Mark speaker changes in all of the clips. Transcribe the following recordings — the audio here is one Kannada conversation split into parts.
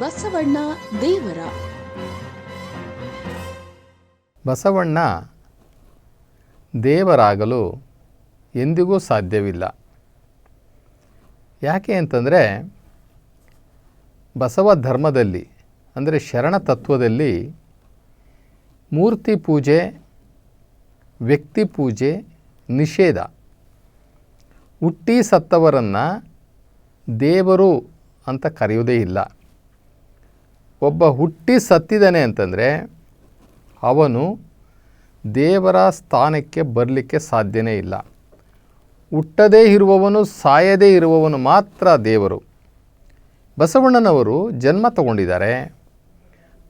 Speaker 1: ಬಸವಣ್ಣ ದೇವರ.
Speaker 2: ಬಸವಣ್ಣ ದೇವರಾಗಲು ಎಂದಿಗೂ ಸಾಧ್ಯವಿಲ್ಲ. ಯಾಕೆ ಅಂತಂದರೆ ಬಸವ ಧರ್ಮದಲ್ಲಿ, ಅಂದರೆ ಶರಣ ತತ್ವದಲ್ಲಿ ಮೂರ್ತಿ ಪೂಜೆ, ವ್ಯಕ್ತಿ ಪೂಜೆ ನಿಷೇಧ. ಹುಟ್ಟಿ ಸತ್ತವರನ್ನು ದೇವರು ಅಂತ ಕರೆಯೋದೇ ಇಲ್ಲ. ಒಬ್ಬ ಹುಟ್ಟಿ ಸತ್ತಿದ್ದಾನೆ ಅಂತಂದರೆ ಅವನು ದೇವರ ಸ್ಥಾನಕ್ಕೆ ಬರಲಿಕ್ಕೆ ಸಾಧ್ಯನೇ ಇಲ್ಲ. ಹುಟ್ಟದೇ ಇರುವವನು, ಸಾಯದೇ ಇರುವವನು ಮಾತ್ರ ದೇವರು. ಬಸವಣ್ಣನವರು ಜನ್ಮ ತಗೊಂಡಿದ್ದಾರೆ.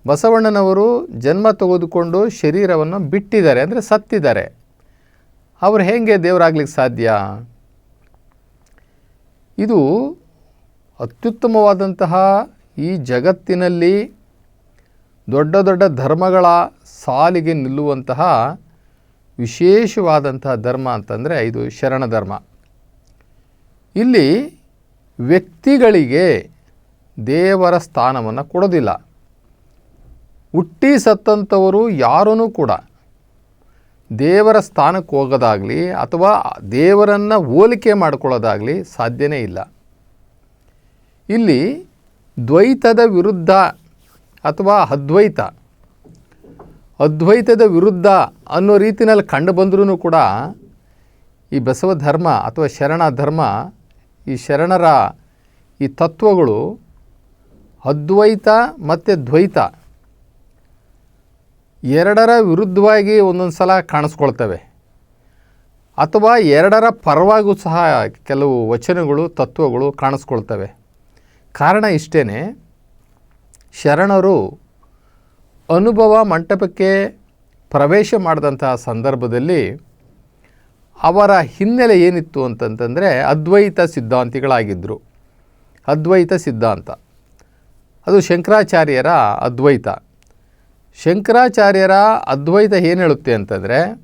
Speaker 2: ಬಸವಣ್ಣನವರು ಜನ್ಮ ತೆಗೆದುಕೊಂಡು ಶರೀರವನ್ನು ಬಿಟ್ಟಿದ್ದಾರೆ ಅಂದರೆ ಸತ್ತಿದ್ದಾರೆ. ಅವರು ಹೇಗೆ ದೇವರಾಗ್ಲಿಕ್ಕೆ ಸಾಧ್ಯ? ಇದು ಅತ್ಯುತ್ತಮವಾದಂತಹ ಈ ಜಗತ್ತಿನಲ್ಲಿ ದೊಡ್ಡ ದೊಡ್ಡ ಧರ್ಮಗಳ ಸಾಲಿಗೆ ನಿಲ್ಲುವಂತಹ ವಿಶೇಷವಾದಂತಹ ಧರ್ಮ ಅಂತಂದರೆ ಇದು ಶರಣ ಧರ್ಮ. ಇಲ್ಲಿ ವ್ಯಕ್ತಿಗಳಿಗೆ ದೇವರ ಸ್ಥಾನವನ್ನು ಕೊಡೋದಿಲ್ಲ. ಹುಟ್ಟಿ ಸತ್ತಂಥವರು ಯಾರೂ ಕೂಡ ದೇವರ ಸ್ಥಾನಕ್ಕೆ ಹೋಗೋದಾಗಲಿ ಅಥವಾ ದೇವರನ್ನು ಹೋಲಿಕೆ ಮಾಡಿಕೊಳ್ಳೋದಾಗಲಿ ಸಾಧ್ಯನೇ ಇಲ್ಲ. ಇಲ್ಲಿ ದ್ವೈತದ ವಿರುದ್ಧ ಅಥವಾ ಅದ್ವೈತ. ಅದ್ವೈತದ ವಿರುದ್ಧ ಅನ್ನೋ ರೀತಿಯಲ್ಲಿ ಕಂಡು ಬಂದರೂ ಕೂಡ ಈ ಬಸವ ಧರ್ಮ ಅಥವಾ ಶರಣ ಧರ್ಮ, ಈ ಶರಣರ ಈ ತತ್ವಗಳು ಅದ್ವೈತ ಮತ್ತು ದ್ವೈತ ಎರಡರ ವಿರುದ್ಧವಾಗಿ ಒಂದೊಂದು ಸಲ ಕಾಣಿಸ್ಕೊಳ್ತವೆ. ಅಥವಾ ಎರಡರ ಪರವಾಗೂ ಸಹ ಕೆಲವು ವಚನಗಳು, ತತ್ವಗಳು ಕಾಣಿಸ್ಕೊಳ್ತವೆ. ಕಾರಣ ಇಷ್ಟೇ ಶರಣರು ಅನುಭವ ಮಂಟಪಕ್ಕೆ ಪ್ರವೇಶ ಮಾಡಿದಂತಹ ಸಂದರ್ಭದಲ್ಲಿ ಅವರ ಹಿನ್ನೆಲೆ ಏನಿತ್ತು ಅಂತಂತಂದರೆ ಅದ್ವೈತ ಸಿದ್ಧಾಂತಿಗಳಾಗಿದ್ದರು ಅದ್ವೈತ ಸಿದ್ಧಾಂತ. ಅದು ಶಂಕರಾಚಾರ್ಯರ ಅದ್ವೈತ. ಶಂಕರಾಚಾರ್ಯರ ಅದ್ವೈತ ಏನು ಹೇಳುತ್ತೆ ಅಂತಂದರೆ,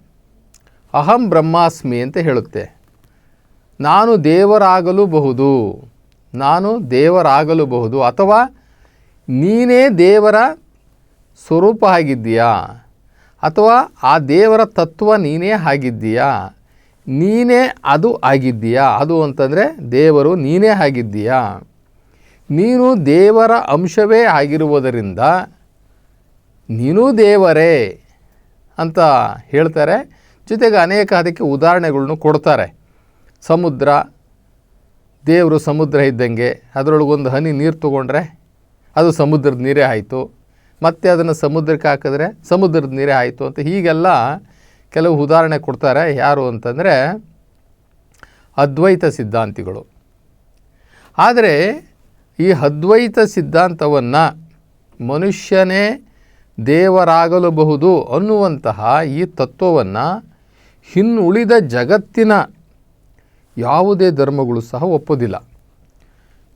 Speaker 2: ಅಹಂ ಬ್ರಹ್ಮಾಸ್ಮಿ ಅಂತ ಹೇಳುತ್ತೆ. ನಾನು ದೇವರಾಗಲೂಬಹುದು. ನಾನು ದೇವರಾಗಲೂಬಹುದು ಅಥವಾ ನೀನೇ ದೇವರ ಸ್ವರೂಪ ಆಗಿದ್ದೀಯಾ? ಅಥವಾ ಆ ದೇವರ ತತ್ವ ನೀನೇ ಆಗಿದ್ದೀಯಾ? ನೀನೇ ಅದು ಆಗಿದ್ದೀಯಾ? ಅದು ಅಂತಂದರೆ ದೇವರು ನೀನೇ ಆಗಿದ್ದೀಯಾ? ನೀನು ದೇವರ ಅಂಶವೇ ಆಗಿರುವುದರಿಂದ ನೀನು ದೇವರೇ ಅಂತ ಹೇಳ್ತಾರೆ. ಜೊತೆಗೆ ಅನೇಕ ಅದಕ್ಕೆ ಉದಾಹರಣೆಗಳನ್ನು ಕೊಡ್ತಾರೆ. ಸಮುದ್ರ ದೇವರು ಸಮುದ್ರ ಇದ್ದಂಗೆ ಅದರೊಳಗೊಂದು ಹನಿ ನೀರು ತೊಗೊಂಡ್ರೆ ಅದು ಸಮುದ್ರದ ನೀರೇ ಆಯಿತು. ಮತ್ತೆ ಅದನ್ನು ಸಮುದ್ರಕ್ಕೆ ಹಾಕಿದ್ರೆ ಸಮುದ್ರದ ನೀರೇ ಆಯಿತು ಅಂತ ಹೀಗೆಲ್ಲ ಕೆಲವು ಉದಾಹರಣೆ ಕೊಡ್ತಾರೆ. ಯಾರು ಅಂತಂದರೆ ಅದ್ವೈತ ಸಿದ್ಧಾಂತಿಗಳು. ಆದರೆ ಈ ಅದ್ವೈತ ಸಿದ್ಧಾಂತವನ್ನು ಮನುಷ್ಯನೇ ದೇವರಾಗಲಬಹುದು ಅನ್ನುವಂತಹ ಈ ತತ್ವವನ್ನು ಇನ್ನುಳಿದ ಜಗತ್ತಿನ ಯಾವುದೇ ಧರ್ಮಗಳು ಸಹ ಒಪ್ಪೋದಿಲ್ಲ.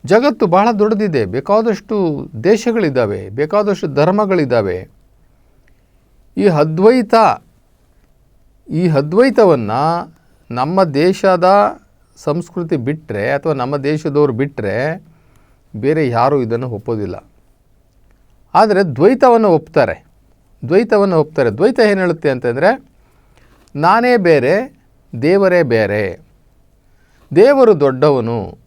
Speaker 2: ಜಗತ್ತು ಬಹಳ ದೊಡ್ಡದಿದೆ. ಬೇಕಾದಷ್ಟು ದೇಶಗಳಿದ್ದಾವೆ, ಬೇಕಾದಷ್ಟು ಧರ್ಮಗಳಿದ್ದಾವೆ. ಈ ಅದ್ವೈತ, ಈ ಅದ್ವೈತವನ್ನು ನಮ್ಮ ದೇಶದ ಸಂಸ್ಕೃತಿ ಬಿಟ್ಟರೆ ಅಥವಾ ನಮ್ಮ ದೇಶದವರು ಬಿಟ್ಟರೆ ಬೇರೆ ಯಾರೂ ಇದನ್ನು ಒಪ್ಪೋದಿಲ್ಲ. ಆದರೆ ದ್ವೈತವನ್ನು ಒಪ್ತಾರೆ. ದ್ವೈತವನ್ನು ಒಪ್ತಾರೆ. ದ್ವೈತ ಏನು ಹೇಳುತ್ತೆ ಅಂತಂದರೆ, ನಾನೇ ಬೇರೆ, ದೇವರೇ ಬೇರೆ. ದೇವರು ದೊಡ್ಡವನು,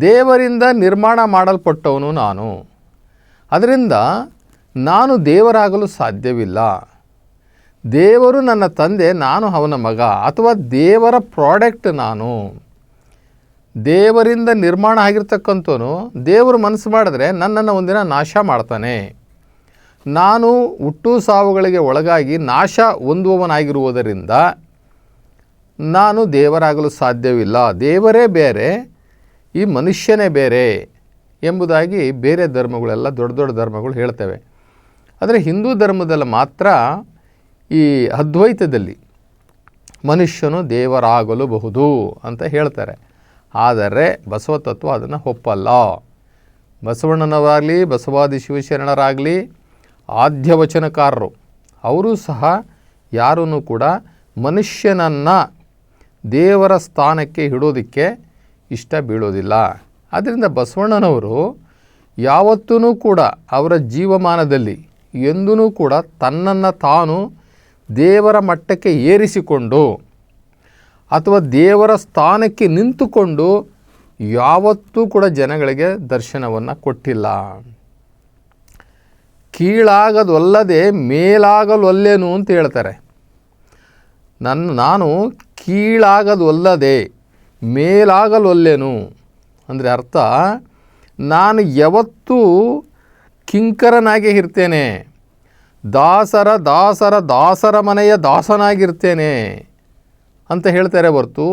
Speaker 2: ದೇವರಿಂದ ನಿರ್ಮಾಣ ಮಾಡಲ್ಪಟ್ಟವನು ನಾನು. ಅದರಿಂದ ನಾನು ದೇವರಾಗಲು ಸಾಧ್ಯವಿಲ್ಲ. ದೇವರು ನನ್ನ ತಂದೆ, ನಾನು ಅವನ ಮಗ, ಅಥವಾ ದೇವರ ಪ್ರಾಡಕ್ಟ್ ನಾನು. ದೇವರಿಂದ ನಿರ್ಮಾಣ ಆಗಿರ್ತಕ್ಕಂಥವನು, ದೇವರು ಮನಸ್ಸು ಮಾಡಿದ್ರೆ ನನ್ನನ್ನು ಒಂದಿನ ನಾಶ ಮಾಡ್ತಾನೆ. ನಾನು ಹುಟ್ಟು ಸಾವುಗಳಿಗೆ ಒಳಗಾಗಿ ನಾಶ ಹೊಂದುವವನಾಗಿರುವುದರಿಂದ ನಾನು ದೇವರಾಗಲು ಸಾಧ್ಯವಿಲ್ಲ. ದೇವರೇ ಬೇರೆ, ಈ ಮನುಷ್ಯನೇ ಬೇರೆ ಎಂಬುದಾಗಿ ಬೇರೆ ಧರ್ಮಗಳೆಲ್ಲ ದೊಡ್ಡ ದೊಡ್ಡ ಧರ್ಮಗಳು ಹೇಳ್ತವೆ. ಆದರೆ ಹಿಂದೂ ಧರ್ಮದಲ್ಲಿ ಮಾತ್ರ ಈ ಅದ್ವೈತದಲ್ಲಿ ಮನುಷ್ಯನು ದೇವರಾಗಲೂಬಹುದು ಅಂತ ಹೇಳ್ತಾರೆ. ಆದರೆ ಬಸವ ತತ್ವ ಅದನ್ನು ಒಪ್ಪಲ್ಲ. ಬಸವಣ್ಣನವರಾಗಲಿ, ಬಸವಾದಿ ಶಿವಶರಣರಾಗಲಿ, ಆದ್ಯವಚನಕಾರರು, ಅವರು ಸಹ ಯಾರೂ ಕೂಡ ಮನುಷ್ಯನನ್ನು ದೇವರ ಸ್ಥಾನಕ್ಕೆ ಇಡೋದಕ್ಕೆ ಇಷ್ಟ ಬೀಳೋದಿಲ್ಲ. ಆದ್ದರಿಂದ ಬಸವಣ್ಣನವರು ಯಾವತ್ತೂ ಕೂಡ ಅವರ ಜೀವಮಾನದಲ್ಲಿ ಎಂದೂ ಕೂಡ ತನ್ನನ್ನು ತಾನು ದೇವರ ಮಟ್ಟಕ್ಕೆ ಏರಿಸಿಕೊಂಡು ಅಥವಾ ದೇವರ ಸ್ಥಾನಕ್ಕೆ ನಿಂತುಕೊಂಡು ಯಾವತ್ತೂ ಕೂಡ ಜನಗಳಿಗೆ ದರ್ಶನವನ್ನು ಕೊಟ್ಟಿಲ್ಲ. ಕೀಳಾಗದೊಲ್ಲದೆ ಮೇಲಾಗಲೊಲ್ಲೆನು ಅಂತ ಹೇಳ್ತಾರೆ. ನನ್ನ, ನಾನು ಕೀಳಾಗದೊಲ್ಲದೆ ಮೇಲಾಗಲೊಲ್ಲೆನು. ಅಂದರೆ ಅರ್ಥ, ನಾನು ಯಾವತ್ತೂ ಕಿಂಕರನಾಗಿ ಇರ್ತೇನೆ. ದಾಸರ ದಾಸರ ದಾಸರ ಮನೆಯ ದಾಸನಾಗಿರ್ತೇನೆ ಅಂತ ಹೇಳ್ತಾರೆ ಹೊರತು,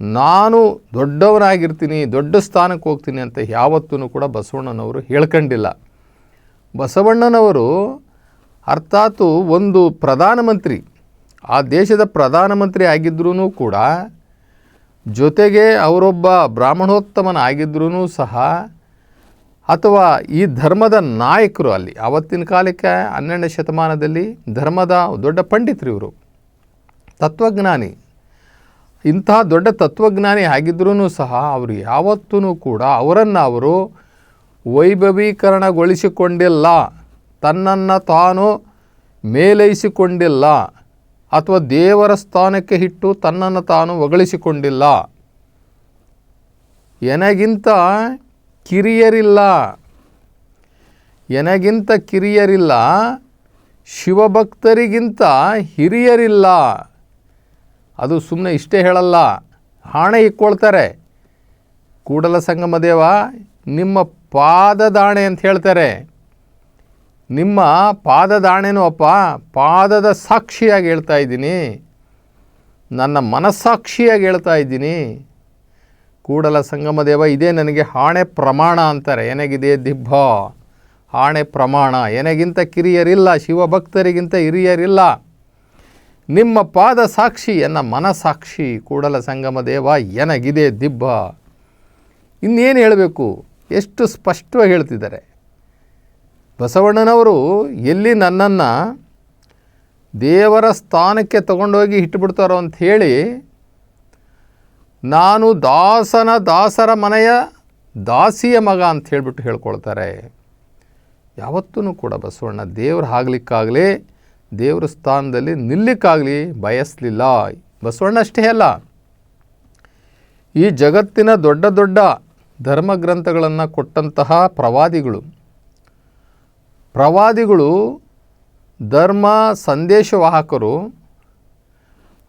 Speaker 2: ನಾನು ದೊಡ್ಡವನಾಗಿರ್ತೀನಿ, ದೊಡ್ಡ ಸ್ಥಾನಕ್ಕೆ ಹೋಗ್ತೀನಿ ಅಂತ ಯಾವತ್ತೂ ಕೂಡ ಬಸವಣ್ಣನವರು ಹೇಳ್ಕೊಂಡಿಲ್ಲ. ಬಸವಣ್ಣನವರು ಅರ್ಥಾತು ಒಂದು ಪ್ರಧಾನಮಂತ್ರಿ ಆ ದೇಶದ ಪ್ರಧಾನಮಂತ್ರಿ ಆಗಿದ್ರೂ ಕೂಡ, ಜೊತೆಗೆ ಅವರೊಬ್ಬ ಬ್ರಾಹ್ಮಣೋತ್ತಮನ ಆಗಿದ್ರೂ ಸಹ, ಅಥವಾ ಈ ಧರ್ಮದ ನಾಯಕರು ಅಲ್ಲಿ ಆವತ್ತಿನ ಕಾಲಕ್ಕೆ ಹನ್ನೆರಡನೇ ಶತಮಾನದಲ್ಲಿ ಧರ್ಮದ ದೊಡ್ಡ ಪಂಡಿತರು ಇವರು, ತತ್ವಜ್ಞಾನಿ. ಇಂತಹ ದೊಡ್ಡ ತತ್ವಜ್ಞಾನಿ ಆಗಿದ್ರೂ ಸಹ ಅವರು ಯಾವತ್ತೂ ಕೂಡ ಅವರನ್ನು ಅವರು ವೈಭವೀಕರಣಗೊಳಿಸಿಕೊಂಡಿಲ್ಲ, ತನ್ನನ್ನು ತಾನು ಮೇಲೈಸಿಕೊಂಡಿಲ್ಲ ಅಥವಾ ದೇವರ ಸ್ಥಾನಕ್ಕೆ ಇಟ್ಟು ತನ್ನನ್ನು ತಾನು ಒಗಳಿಸಿಕೊಂಡಿಲ್ಲ ಎನಗಿಂತ ಕಿರಿಯರಿಲ್ಲ. ಎನಗಿಂತ ಕಿರಿಯರಿಲ್ಲ, ಶಿವಭಕ್ತರಿಗಿಂತ ಹಿರಿಯರಿಲ್ಲ. ಅದು ಸುಮ್ಮನೆ ಇಷ್ಟೇ ಹೇಳಲ್ಲ ಹಾಣೆ ಇಕ್ಕೊಳ್ತಾರೆ. ಕೂಡಲ ಸಂಗಮ ದೇವ, ನಿಮ್ಮ ಪಾದದಾಣೆ ಅಂತ ಹೇಳ್ತಾರೆ. ನಿಮ್ಮ ಪಾದದಾಣೆನೂ ಅಪ್ಪ ಪಾದದ ಸಾಕ್ಷಿಯಾಗಿ ಹೇಳ್ತಾ ಇದ್ದೀನಿ. ನನ್ನ ಮನಸ್ಸಾಕ್ಷಿಯಾಗಿ ಹೇಳ್ತಾ ಇದ್ದೀನಿ. ಕೂಡಲ ಸಂಗಮ ದೇವ, ಇದೇ ನನಗೆ ಹಾಣೆ ಪ್ರಮಾಣ ಅಂತಾರೆ. ಏನಾಗಿದೆ ದಿಬ್ಬ? ಹಾಣೆ ಪ್ರಮಾಣ. ಏನಾಗಿಂತ ಕಿರಿಯರಿಲ್ಲ, ಶಿವಭಕ್ತರಿಗಿಂತ ಹಿರಿಯರಿಲ್ಲ. ನಿಮ್ಮ ಪಾದ ಸಾಕ್ಷಿ, ಎನ್ನ ಮನಸಾಕ್ಷಿ ಕೂಡಲ ಸಂಗಮ ದೇವ ಎನಗಿದೆ ದಿಬ್ಬ? ಇನ್ನೇನು ಹೇಳಬೇಕು? ಎಷ್ಟು ಸ್ಪಷ್ಟವಾಗಿ ಹೇಳ್ತಿದ್ದಾರೆ. ಬಸವಣ್ಣನವರು ಎಲ್ಲಿ ನನ್ನನ್ನು ದೇವರ ಸ್ಥಾನಕ್ಕೆ ತಗೊಂಡೋಗಿ ಇಟ್ಟುಬಿಡ್ತಾರೋ ಅಂತ ಹೇಳಿ ನಾನು ದಾಸನ ದಾಸರ ಮನೆಯ ದಾಸಿಯ ಮಗ ಅಂತ ಹೇಳಿಬಿಟ್ಟು ಹೇಳ್ಕೊಳ್ತಾರೆ. ಯಾವತ್ತೂ ಕೂಡ ಬಸವಣ್ಣ ದೇವ್ರು ಆಗ್ಲಿಕ್ಕಾಗಲಿ, ದೇವ್ರ ಸ್ಥಾನದಲ್ಲಿ ನಿಲ್ಲಿಕ್ಕಾಗಲಿ ಬಯಸಲಿಲ್ಲ. ಬಸವಣ್ಣ ಅಷ್ಟೇ ಅಲ್ಲ, ಈ ಜಗತ್ತಿನ ದೊಡ್ಡ ದೊಡ್ಡ ಧರ್ಮಗ್ರಂಥಗಳನ್ನು ಕೊಟ್ಟಂತಹ ಪ್ರವಾದಿಗಳು ಪ್ರವಾದಿಗಳು ಧರ್ಮ ಸಂದೇಶವಾಹಕರು,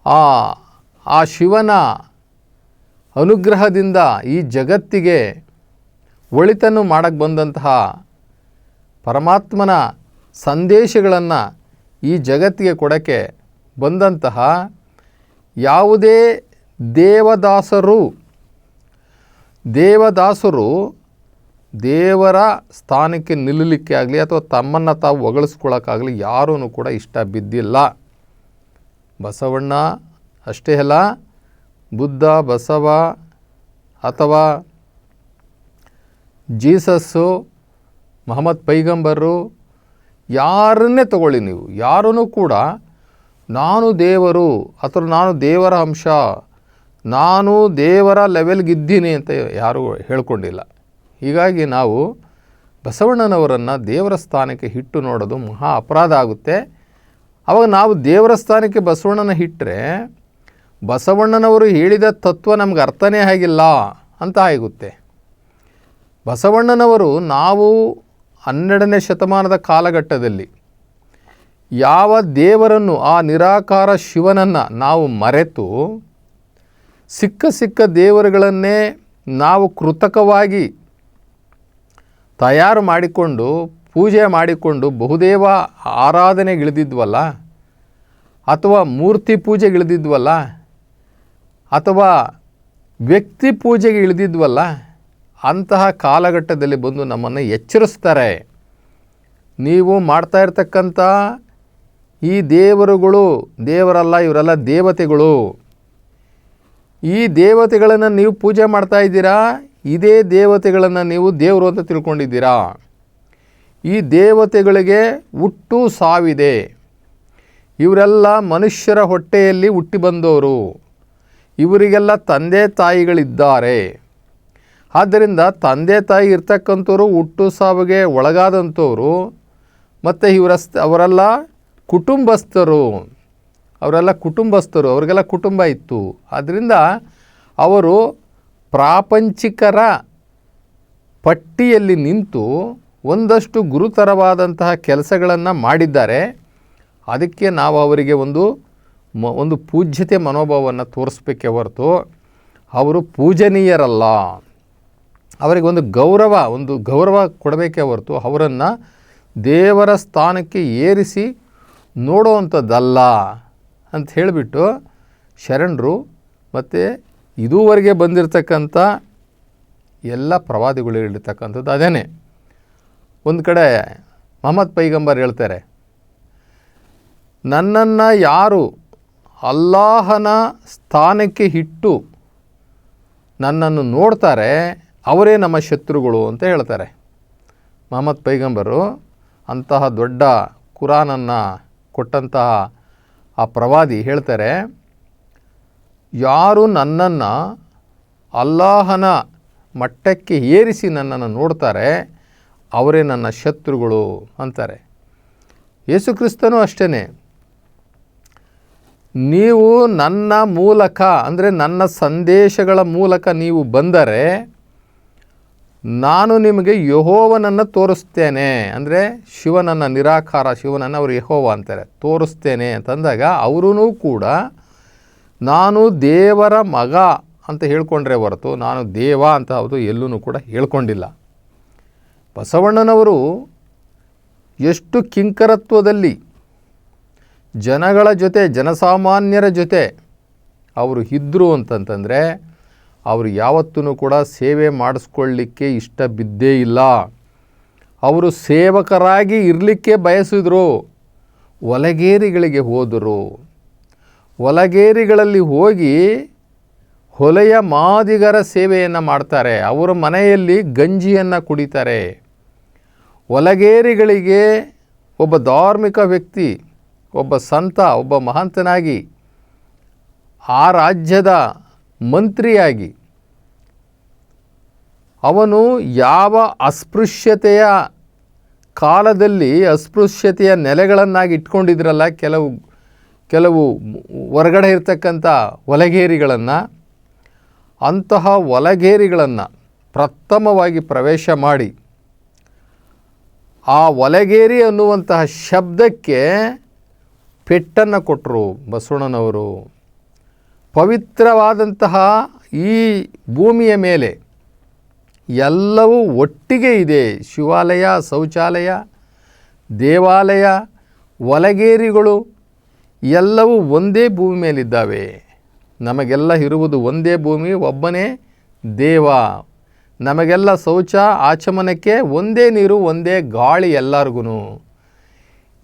Speaker 2: ಆ ಆ ಶಿವನ ಅನುಗ್ರಹದಿಂದ ಈ ಜಗತ್ತಿಗೆ ಒಳಿತನ್ನು ಮಾಡಕ್ಕೆ ಬಂದಂತಹ ಪರಮಾತ್ಮನ ಸಂದೇಶಗಳನ್ನು ಈ ಜಗತ್ತಿಗೆ ಕೊಡೋಕ್ಕೆ ಬಂದಂತಹ ಯಾವುದೇ ದೇವದಾಸರು ದೇವದಾಸರು ದೇವರ ಸ್ಥಾನಕ್ಕೆ ನಿಲ್ಲಲಿಕ್ಕೆ ಆಗಲಿ ಅಥವಾ ತಮ್ಮನ್ನು ತಾವು ಹೊಗಳಿಸ್ಕೊಳ್ಳೋಕ್ಕಾಗಲಿ ಯಾರೂ ಕೂಡ ಇಷ್ಟ ಬಿದ್ದಿಲ್ಲ. ಬಸವಣ್ಣ ಅಷ್ಟೇ ಅಲ್ಲ, ಬುದ್ಧ, ಬಸವ ಅಥವಾ ಜೀಸಸ್ಸು, ಮಹಮ್ಮದ್ ಪೈಗಂಬರು ಯಾರನ್ನೇ ತಗೊಳ್ಳಿ ನೀವು ಯಾರೂ ಕೂಡ ನಾನು ದೇವರು ಅಥವಾ ನಾನು ದೇವರ ಅಂಶ, ನಾನು ದೇವರ ಲೆವೆಲ್ಗಿದ್ದೀನಿ ಅಂತ ಯಾರೂ ಹೇಳ್ಕೊಂಡಿಲ್ಲ. ಹೀಗಾಗಿ ನಾವು ಬಸವಣ್ಣನವರನ್ನು ದೇವರ ಸ್ಥಾನಕ್ಕೆ ಹಿಟ್ಟು ನೋಡೋದು ಮಹಾ ಅಪರಾಧ ಆಗುತ್ತೆ. ಅವಾಗ ನಾವು ದೇವರ ಸ್ಥಾನಕ್ಕೆ ಬಸವಣ್ಣನ ಹಿಟ್ಟರೆ ಬಸವಣ್ಣನವರು ಹೇಳಿದ ತತ್ವ ನಮ್ಗೆ ಅರ್ಥನೇ ಆಗಿಲ್ಲ ಅಂತ ಆಗುತ್ತೆ. ಬಸವಣ್ಣನವರು ನಾವು ಹನ್ನೆರಡನೇ ಶತಮಾನದ ಕಾಲಘಟ್ಟದಲ್ಲಿ ಯಾವ ದೇವರನ್ನು ಆ ನಿರಾಕಾರ ಶಿವನನ್ನು ನಾವು ಮರೆತು ಸಿಕ್ಕ ಸಿಕ್ಕ ದೇವರುಗಳನ್ನೇ ನಾವು ಕೃತಕವಾಗಿ ತಯಾರು ಮಾಡಿಕೊಂಡು, ಪೂಜೆ ಮಾಡಿಕೊಂಡು ಬಹುದೇವ ಆರಾಧನೆಗಿಳಿದಿದ್ವಲ್ಲ? ಅಥವಾ ಮೂರ್ತಿ ಪೂಜೆಗಿಳಿದಿದ್ವಲ್ಲ? ಅಥವಾ ವ್ಯಕ್ತಿ ಪೂಜೆಗೆ ಇಳಿದಿದ್ವಲ್ಲ ಅಂತಹ ಕಾಲಘಟ್ಟದಲ್ಲಿ ಬಂದು ನಮ್ಮನ್ನು ಎಚ್ಚರಿಸ್ತಾರೆ. ನೀವು ಮಾಡ್ತಾ ಇರ್ತಕ್ಕಂಥ ಈ ದೇವರುಗಳು, ದೇವರಲ್ಲ, ಇವರೆಲ್ಲ ದೇವತೆಗಳು. ಈ ದೇವತೆಗಳನ್ನು ನೀವು ಪೂಜೆ ಮಾಡ್ತಾ ಇದ್ದೀರಾ? ಇದೇ ದೇವತೆಗಳನ್ನು ನೀವು ದೇವರು ಅಂತ ತಿಳ್ಕೊಂಡಿದ್ದೀರಾ? ಈ ದೇವತೆಗಳಿಗೆ ಹುಟ್ಟು ಸಾವಿದೆ. ಇವರೆಲ್ಲ ಮನುಷ್ಯರ ಹೊಟ್ಟೆಯಲ್ಲಿ ಹುಟ್ಟಿ ಬಂದವರು. ಇವರಿಗೆಲ್ಲ ತಂದೆ ತಾಯಿಗಳಿದ್ದಾರೆ. ಆದ್ದರಿಂದ ತಂದೆ ತಾಯಿ ಇರ್ತಕ್ಕಂಥವ್ರು ಹುಟ್ಟು ಸಾವಿಗೆ ಒಳಗಾದಂಥವರು, ಮತ್ತು ಇವರ ಅವರೆಲ್ಲ ಕುಟುಂಬಸ್ಥರು. ಅವರೆಲ್ಲ ಕುಟುಂಬಸ್ಥರು, ಅವರಿಗೆಲ್ಲ ಕುಟುಂಬ ಇತ್ತು. ಆದ್ದರಿಂದ ಅವರು ಪ್ರಾಪಂಚಿಕರ ಪಟ್ಟಿಯಲ್ಲಿ ನಿಂತು ಒಂದಷ್ಟು ಗುರುತರವಾದಂತಹ ಕೆಲಸಗಳನ್ನು ಮಾಡಿದ್ದಾರೆ. ಅದಕ್ಕೆ ನಾವು ಅವರಿಗೆ ಒಂದು ಮ, ಒಂದು ಪೂಜ್ಯತೆ ಮನೋಭಾವವನ್ನು ತೋರಿಸ್ಬೇಕೆ ಹೊರತು ಅವರು ಪೂಜನೀಯರಲ್ಲ. ಅವರಿಗೆ ಒಂದು ಗೌರವ ಒಂದು ಗೌರವ ಕೊಡಬೇಕೇ ಹೊರತು ಅವರನ್ನು ದೇವರ ಸ್ಥಾನಕ್ಕೆ ಏರಿಸಿ ನೋಡುವಂಥದ್ದಲ್ಲ ಅಂತ ಹೇಳಿಬಿಟ್ಟು ಶರಣರು ಮತ್ತು ಇದುವರೆಗೆ ಬಂದಿರತಕ್ಕಂಥ ಎಲ್ಲ ಪ್ರವಾದಿಗಳು ಹೇಳಿರ್ತಕ್ಕಂಥದ್ದು ಅದೇನೆ. ಒಂದು ಕಡೆ ಮೊಹಮ್ಮದ್ ಪೈಗಂಬರ್ ಹೇಳ್ತಾರೆ, ನನ್ನನ್ನು ಯಾರು ಅಲ್ಲಾಹನ ಸ್ಥಾನಕ್ಕೆ ಇಟ್ಟು ನನ್ನನ್ನು ನೋಡ್ತಾರೆ, ಅವರೇ ನಮ್ಮ ಶತ್ರುಗಳು ಅಂತ ಹೇಳ್ತಾರೆ. ಮೊಹಮ್ಮದ್ ಪೈಗಂಬರು ಅಂತಹ ದೊಡ್ಡ ಕುರಾನನ್ನು ಕೊಟ್ಟಂತಹ ಆ ಪ್ರವಾದಿ ಹೇಳ್ತಾರೆ ಯಾರು ನನ್ನನ್ನು ಅಲ್ಲಾಹನ ಮಟ್ಟಕ್ಕೆ ಏರಿಸಿ ನನ್ನನ್ನು ನೋಡ್ತಾರೆ, ಅವರೇ ನನ್ನ ಶತ್ರುಗಳು ಅಂತಾರೆ. ಯೇಸುಕ್ರಿಸ್ತನೂ ಅಷ್ಟೇ ನೀವು ನನ್ನ ಮೂಲಕ, ಅಂದರೆ ನನ್ನ ಸಂದೇಶಗಳ ಮೂಲಕ ನೀವು ಬಂದರೆ, ನಾನು ನಿಮಗೆ ಯಹೋವನನ್ನು ತೋರಿಸ್ತೇನೆ. ಅಂದರೆ ಶಿವನನ್ನು ನಿರಾಕಾರ, ಶಿವನನ್ನು ಅವರು ಯಹೋವ ಅಂತಾರೆ. ತೋರಿಸ್ತೇನೆ ಅಂತಂದಾಗ ಅವರೂ ಕೂಡ ನಾನು ದೇವರ ಮಗ ಅಂತ ಹೇಳ್ಕೊಂಡ್ರೆ ಹೊರತು ನಾನು ದೇವ ಅಂತ ಅದು ಎಲ್ಲೂ ಕೂಡ ಹೇಳ್ಕೊಂಡಿಲ್ಲ. ಬಸವಣ್ಣನವರು ಎಷ್ಟು ಕಿಂಕರತ್ವದಲ್ಲಿ ಜನಗಳ ಜೊತೆ, ಜನಸಾಮಾನ್ಯರ ಜೊತೆ ಅವರು ಇದ್ದರು ಅಂತಂತಂದರೆ ಅವರು ಯಾವತ್ತೂ ಕೂಡ ಸೇವೆ ಮಾಡಿಸ್ಕೊಳ್ಳಿಕ್ಕೆ ಇಷ್ಟ ಬಿದ್ದೇ ಇಲ್ಲ. ಅವರು ಸೇವಕರಾಗಿ ಇರಲಿಕ್ಕೆ ಬಯಸಿದ್ರು, ಒಲಗೇರಿಗಳಿಗೆ ಹೋದರು. ಒಲಗೇರಿಗಳಲ್ಲಿ ಹೋಗಿ ಹೊಲೆಯ ಮಾದಿಗರ ಸೇವೆಯನ್ನು ಮಾಡ್ತಾರೆ. ಅವರ ಮನೆಯಲ್ಲಿ ಗಂಜಿಯನ್ನು ಕುಡಿತಾರೆ. ಒಲಗೇರಿಗಳಿಗೆ ಒಬ್ಬ ಧಾರ್ಮಿಕ ವ್ಯಕ್ತಿ, ಒಬ್ಬ ಸಂತ, ಒಬ್ಬ ಮಹಂತನಾಗಿ ಆ ರಾಜ್ಯದ ಮಂತ್ರಿಯಾಗಿ ಅವನು ಯಾವ ಅಸ್ಪೃಶ್ಯತೆಯ ಕಾಲದಲ್ಲಿ ಅಸ್ಪೃಶ್ಯತೆಯ ನೆಲೆಗಳನ್ನಾಗಿ ಇಟ್ಕೊಂಡಿದ್ರಲ್ಲ ಕೆಲವು ಕೆಲವು ಹೊರಗಡೆ ಇರ್ತಕ್ಕಂಥ ಒಲಗೇರಿಗಳನ್ನು, ಅಂತಹ ಒಲಗೇರಿಗಳನ್ನು ಪ್ರಥಮವಾಗಿ ಪ್ರವೇಶ ಮಾಡಿ, ಆ ಒಲಗೇರಿ ಅನ್ನುವಂತಹ ಶಬ್ದಕ್ಕೆ ಪೆಟ್ಟನ್ನು ಕೊಟ್ಟರು ಬಸವಣ್ಣನವರು. ಪವಿತ್ರವಾದಂತಹ ಈ ಭೂಮಿಯ ಮೇಲೆ ಎಲ್ಲವೂ ಒಟ್ಟಿಗೆ ಇದೆ. ಶಿವಾಲಯ, ಶೌಚಾಲಯ, ದೇವಾಲಯ, ಒಲಗೇರಿಗಳು ಎಲ್ಲವೂ ಒಂದೇ ಭೂಮಿ ಮೇಲಿದ್ದಾವೆ. ನಮಗೆಲ್ಲ ಇರುವುದು ಒಂದೇ ಭೂಮಿ, ಒಬ್ಬನೇ ದೇವ. ನಮಗೆಲ್ಲ ಶೌಚ, ಆಚಮನಕ್ಕೆ ಒಂದೇ ನೀರು, ಒಂದೇ ಗಾಳಿ ಎಲ್ಲರಿಗೂ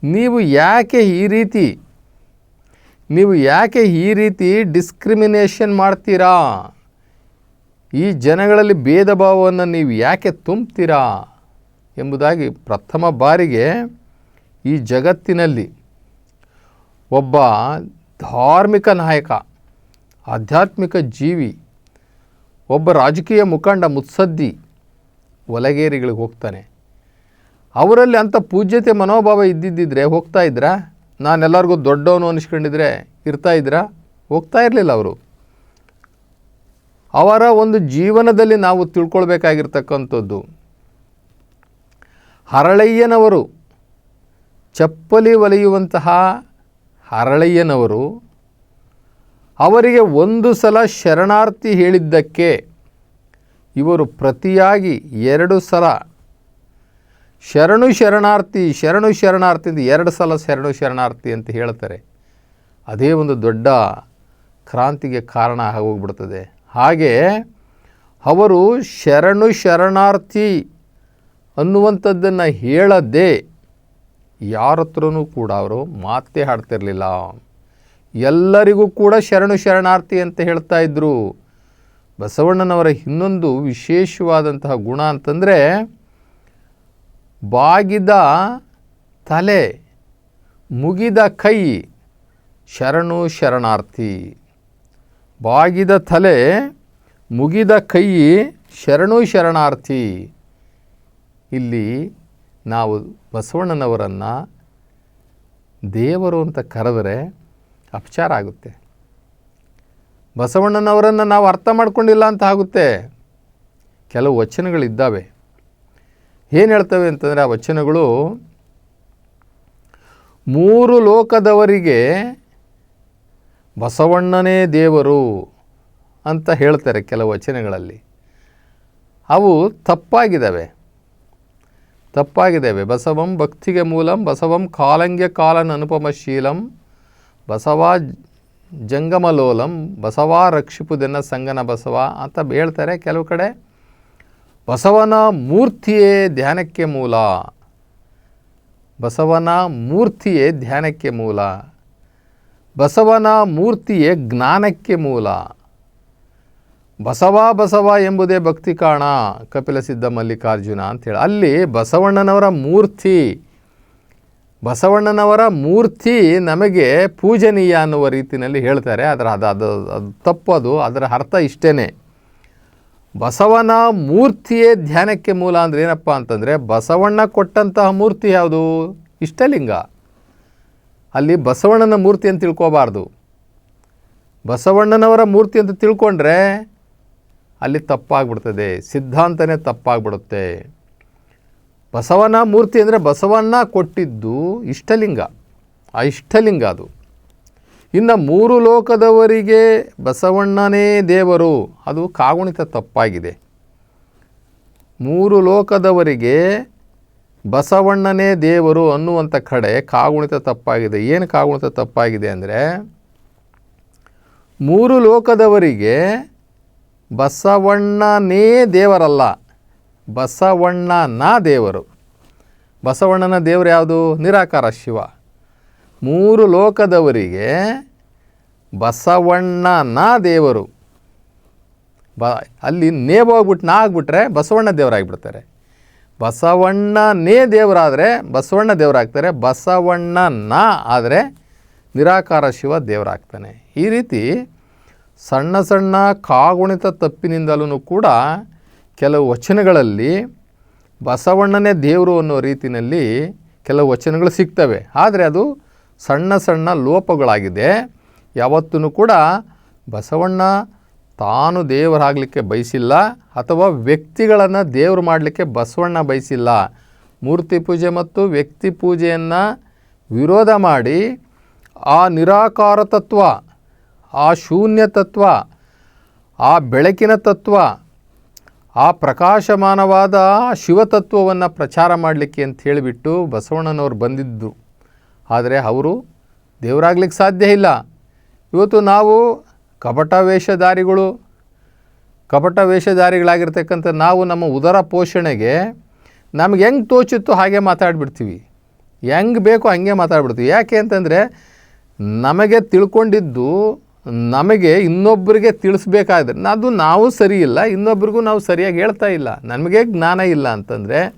Speaker 2: ನೀವು ಯಾಕೆ ಈ ರೀತಿ, ನೀವು ಯಾಕೆ ಈ ರೀತಿ ಡಿಸ್ಕ್ರಿಮಿನೇಷನ್ ಮಾಡ್ತೀರಾ? ಈ ಜನಗಳಲ್ಲಿ ಭೇದ ಭಾವವನ್ನು ನೀವು ಯಾಕೆ ತುಂಬ್ತೀರಾ? ಎಂಬುದಾಗಿ ಪ್ರಥಮ ಬಾರಿಗೆ ಈ ಜಗತ್ತಿನಲ್ಲಿ ಒಬ್ಬ ಧಾರ್ಮಿಕ ನಾಯಕ, ಆಧ್ಯಾತ್ಮಿಕ ಜೀವಿ, ಒಬ್ಬ ರಾಜಕೀಯ ಮುಖಂಡ ಮುತ್ಸದ್ದಿ ಒಲಗೇರಿಗಳಿಗೆ ಹೋಗ್ತಾನೆ. ಅವರಲ್ಲಿ ಅಂಥ ಪೂಜ್ಯತೆ ಮನೋಭಾವ ಇದ್ದಿದ್ದಿದ್ರೆ ಹೋಗ್ತಾ ಇದ್ರಾ? ನಾನೆಲ್ಲರಿಗೂ ದೊಡ್ಡವನು ಅನಿಸ್ಕೊಂಡಿದ್ರೆ ಇರ್ತಾ ಇದ್ರಾ? ಹೋಗ್ತಾ ಇರಲಿಲ್ಲ ಅವರು. ಅವರ ಒಂದು ಜೀವನದಲ್ಲಿ ನಾವು ತಿಳ್ಕೊಳ್ಬೇಕಾಗಿರ್ತಕ್ಕಂಥದ್ದು ಹರಳಯ್ಯನವರು, ಚಪ್ಪಲಿ ಒಲೆಯುವಂತಹ ಹರಳಯ್ಯನವರು ಅವರಿಗೆ ಒಂದು ಸಲ ಶರಣಾರ್ಥಿ ಹೇಳಿದ್ದಕ್ಕೆ ಇವರು ಪ್ರತಿಯಾಗಿ ಎರಡು ಸಲ ಶರಣು ಶರಣಾರ್ಥಿ ಶರಣು ಶರಣಾರ್ಥಿ ಅಂತ ಎರಡು ಸಲ ಶರಣು ಶರಣಾರ್ಥಿ ಅಂತ ಹೇಳ್ತಾರೆ. ಅದೇ ಒಂದು ದೊಡ್ಡ ಕ್ರಾಂತಿಗೆ ಕಾರಣ ಆಗೋಗ್ಬಿಡ್ತದೆ. ಹಾಗೆ ಅವರು ಶರಣು ಶರಣಾರ್ಥಿ ಅನ್ನುವಂಥದ್ದನ್ನು ಹೇಳದೆ ಯಾರ ಹತ್ರನೂ ಕೂಡ ಅವರು ಮಾತೇ ಹಾಡ್ತಿರಲಿಲ್ಲ ಎಲ್ಲರಿಗೂ ಕೂಡ ಶರಣು ಶರಣಾರ್ಥಿ ಅಂತ ಹೇಳ್ತಾ ಇದ್ದರು ಬಸವಣ್ಣನವರ ಇನ್ನೊಂದು ವಿಶೇಷವಾದಂತಹ ಗುಣ ಅಂತಂದರೆ ಬಾಗಿದ ತಲೆ, ಮುಗಿದ ಕೈ ಶರಣು ಶರಣಾರ್ಥಿ. ಬಾಗಿದ ತಲೆ, ಮುಗಿದ ಕೈ ಶರಣು ಶರಣಾರ್ಥಿ. ಇಲ್ಲಿ ನಾವು ಬಸವಣ್ಣನವರನ್ನು ದೇವರು ಅಂತ ಕರೆದರೆ ಅಪಚಾರ ಆಗುತ್ತೆ. ಬಸವಣ್ಣನವರನ್ನು ನಾವು ಅರ್ಥ ಮಾಡ್ಕೊಂಡಿಲ್ಲ ಅಂತ ಆಗುತ್ತೆ. ಕೆಲವು ವಚನಗಳಿದ್ದಾವೆ. ಏನು ಹೇಳ್ತವೆ ಅಂತಂದರೆ ಆ ವಚನಗಳು, ಮೂರು ಲೋಕದವರಿಗೆ ಬಸವಣ್ಣನೇ ದೇವರು ಅಂತ ಹೇಳ್ತಾರೆ ಕೆಲವು ವಚನಗಳಲ್ಲಿ. ಅವು ತಪ್ಪಾಗಿದ್ದಾವೆ. ತಪ್ಪಾಗಿದ್ದಾವೆ. ಬಸವಂ ಭಕ್ತಿಗೆ ಮೂಲಂ, ಬಸವಂ ಕಾಲಂಗ್ಯ ಕಾಲನ್ ಅನುಪಮಶೀಲಂ, ಬಸವ ಜಂಗಮಲೋಲಂ, ಬಸವ ರಕ್ಷಿಪುದೆನ್ನ ಸಂಗನ ಬಸವ ಅಂತ ಹೇಳ್ತಾರೆ ಕೆಲವು ಕಡೆ. ಬಸವನ ಮೂರ್ತಿಯೇ ಧ್ಯಾನಕ್ಕೆ ಮೂಲ. ಬಸವನ ಮೂರ್ತಿಯೇ ಧ್ಯಾನಕ್ಕೆ ಮೂಲ. ಬಸವನ ಮೂರ್ತಿಯೇ ಜ್ಞಾನಕ್ಕೆ ಮೂಲ. ಬಸವ ಬಸವ ಎಂಬುದೇ ಭಕ್ತಿ ಕಾಣ, ಕಪಿಲ ಸಿದ್ಧ ಮಲ್ಲಿಕಾರ್ಜುನ ಅಂತೇಳಿ ಅಲ್ಲಿ ಬಸವಣ್ಣನವರ ಮೂರ್ತಿ ಬಸವಣ್ಣನವರ ಮೂರ್ತಿ ನಮಗೆ ಪೂಜನೀಯ ಅನ್ನುವ ರೀತಿಯಲ್ಲಿ ಹೇಳ್ತಾರೆ. ಅದರ ಅದು ಅದು ಅದು ತಪ್ಪದು ಅದರ ಅರ್ಥ ಇಷ್ಟೇ ಬಸವನ ಮೂರ್ತಿಯೇ ಧ್ಯಾನಕ್ಕೆ ಮೂಲ ಅಂದರೆ ಏನಪ್ಪ ಅಂತಂದರೆ ಬಸವಣ್ಣ ಕೊಟ್ಟಂತಹ ಮೂರ್ತಿ ಯಾವುದು? ಇಷ್ಟಲಿಂಗ. ಅಲ್ಲಿ ಬಸವಣ್ಣನ ಮೂರ್ತಿ ಅಂತ ತಿಳ್ಕೋಬಾರ್ದು. ಬಸವಣ್ಣನವರ ಮೂರ್ತಿ ಅಂತ ತಿಳ್ಕೊಂಡ್ರೆ ಅಲ್ಲಿ ತಪ್ಪಾಗ್ಬಿಡ್ತದೆ, ಸಿದ್ಧಾಂತನೇ ತಪ್ಪಾಗ್ಬಿಡುತ್ತೆ. ಬಸವನ ಮೂರ್ತಿ ಅಂದರೆ ಬಸವಣ್ಣ ಕೊಟ್ಟಿದ್ದು ಇಷ್ಟಲಿಂಗ, ಆ ಇಷ್ಟಲಿಂಗ ಅದು. ಇನ್ನು ಮೂರು ಲೋಕದವರಿಗೆ ಬಸವಣ್ಣನೇ ದೇವರು, ಅದು ಕಾಗುಣಿತ ತಪ್ಪಾಗಿದೆ. ಮೂರು ಲೋಕದವರಿಗೆ ಬಸವಣ್ಣನೇ ದೇವರು ಅನ್ನುವಂಥ ಕಡೆ ಕಾಗುಣಿತ ತಪ್ಪಾಗಿದೆ. ಏನು ಕಾಗುಣಿತ ತಪ್ಪಾಗಿದೆ ಅಂದರೆ, ಮೂರು ಲೋಕದವರಿಗೆ ಬಸವಣ್ಣನೇ ದೇವರಲ್ಲ. ಬಸವಣ್ಣನ ದೇವರು. ಬಸವಣ್ಣನ ದೇವರು ಯಾವುದು? ನಿರಾಕಾರ ಶಿವ. ಮೂರು ಲೋಕದವರಿಗೆ ಬಸವಣ್ಣನ ದೇವರು. ಬ, ಅಲ್ಲಿ ನೇಬೋಗ್ಬಿಟ್ಟು ನಾ ಆಗ್ಬಿಟ್ರೆ ಬಸವಣ್ಣ ದೇವರಾಗಿಬಿಡ್ತಾರೆ ಬಸವಣ್ಣನೇ ದೇವರಾದರೆ ಬಸವಣ್ಣ ದೇವರಾಗ್ತಾರೆ ಬಸವಣ್ಣನ ಆದರೆ ನಿರಾಕಾರ ಶಿವ ದೇವರಾಗ್ತಾನೆ ಈ ರೀತಿ ಸಣ್ಣ ಸಣ್ಣ ಕಾಗುಣಿತ ತಪ್ಪಿನಿಂದಲೂ ಕೂಡ ಕೆಲವು ವಚನಗಳಲ್ಲಿ ಬಸವಣ್ಣನೇ ದೇವರು ಅನ್ನೋ ರೀತಿಯಲ್ಲಿ ಕೆಲವು ವಚನಗಳು ಸಿಗ್ತವೆ. ಆದರೆ ಅದು ಸಣ್ಣ ಸಣ್ಣ ಲೋಪಗಳಾಗಿದೆ. ಯಾವತ್ತೂ ಕೂಡ ಬಸವಣ್ಣ ತಾನು ದೇವರಾಗಲಿಕ್ಕೆ ಬಯಸಿಲ್ಲ ಅಥವಾ ವ್ಯಕ್ತಿಗಳನ್ನು ದೇವರು ಮಾಡಲಿಕ್ಕೆ ಬಸವಣ್ಣ ಬಯಸಿಲ್ಲ. ಮೂರ್ತಿ ಪೂಜೆ ಮತ್ತು ವ್ಯಕ್ತಿ ಪೂಜೆಯನ್ನು ವಿರೋಧ ಮಾಡಿ ಆ ನಿರಾಕಾರ ತತ್ವ ಆ ಶೂನ್ಯ ತತ್ವ, ಆ ಬೆಳಕಿನ ತತ್ವ, ಆ ಪ್ರಕಾಶಮಾನವಾದ ಶಿವತತ್ವವನ್ನು ಪ್ರಚಾರ ಮಾಡಲಿಕ್ಕೆ ಅಂತ ಹೇಳಿಬಿಟ್ಟು ಬಸವಣ್ಣನವ್ರು ಬಂದಿದ್ದು ಆದರೆ ಅವರು ದೇವರಾಗ್ಲಿಕ್ಕೆ ಸಾಧ್ಯ ಇಲ್ಲ. ಇವತ್ತು ನಾವು ಕಪಟ ವೇಷಧಾರಿಗಳು, ಕಪಟ ವೇಷಧಾರಿಗಳಾಗಿರ್ತಕ್ಕಂಥ ನಾವು ನಮ್ಮ ಉದರ ಪೋಷಣೆಗೆ ನಮ್ಗೆ ಹೆಂಗೆ ತೋಚಿತ್ತು ಹಾಗೆ ಮಾತಾಡ್ಬಿಡ್ತೀವಿ. ಹೆಂಗೆ ಬೇಕೋ ಹಂಗೆ ಮಾತಾಡ್ಬಿಡ್ತೀವಿ. ಯಾಕೆ ಅಂತಂದರೆ ನಮಗೆ ತಿಳ್ಕೊಂಡಿದ್ದು ನಮಗೆ ಇನ್ನೊಬ್ಬರಿಗೆ ತಿಳಿಸ್ಬೇಕಾದ್ರೆ, ಅದು ನಾವು ಸರಿ ಇಲ್ಲ ಇನ್ನೊಬ್ರಿಗೂ ನಾವು ಸರಿಯಾಗಿ ಹೇಳ್ತಾ ಇಲ್ಲ ನಮಗೆ ಜ್ಞಾನ ಇಲ್ಲ ಅಂತಂದರೆ